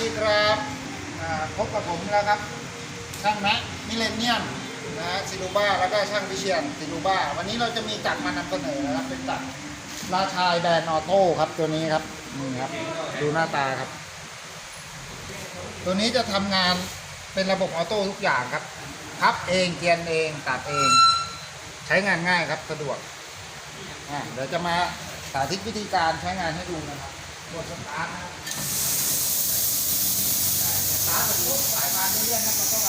ดีครับพบกับผมแล้วครับ ช่างแม็กมิเลเนียมนะซิลูบ้าแล้วก็ช่างวิเชียนซิลูบ้า วันนี้เราจะมีจักรมานำเสนอนะครับ เป็นจักรราชายแบรนด์ออโต้ครับตัวนี้ครับนี่ครับ ดูหน้าตาครับ ตัวนี้จะทำงานเป็นระบบออโต้ทุกอย่างครับพับเองเกียนเองตัดเอง ใช้งานง่ายครับสะดวกอะเดี๋ยวจะมาสาธิตวิธีการใช้งานให้ดูนะครับกดสตาร์ทนะครับ ผู้ขายมาเ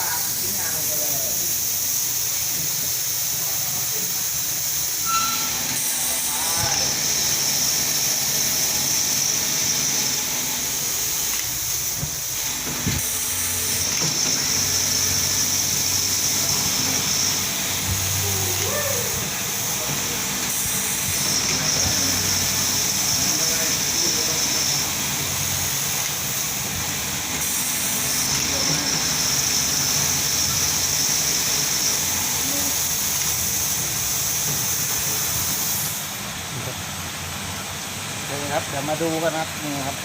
ครับ เดี๋ยวมาดูกันครับนี่ครับ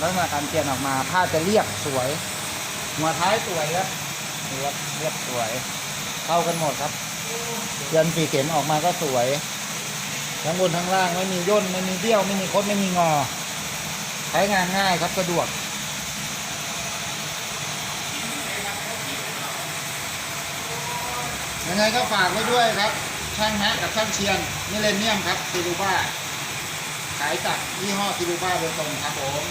ลักษณะการเปลี่ยนออกมาผ้าจะเรียบสวยหัวท้ายสวยครับเรียบเรียบสวยเข้ากันหมดครับยันสีเข็มออกมาก็สวย ทั้งบนทั้งล่างไม่มีย่นไม่มีเบี้ยวไม่มีคดไม่มีงอ ใช้งานง่ายครับสะดวกยังไงก็ฝากไว้ด้วยครับ ช่างแฮะกับช่างเชียนมิเลเนียมครับซิลูบ้าขายจากยี่ห้อซิลูบ้าโดยตรงครับผม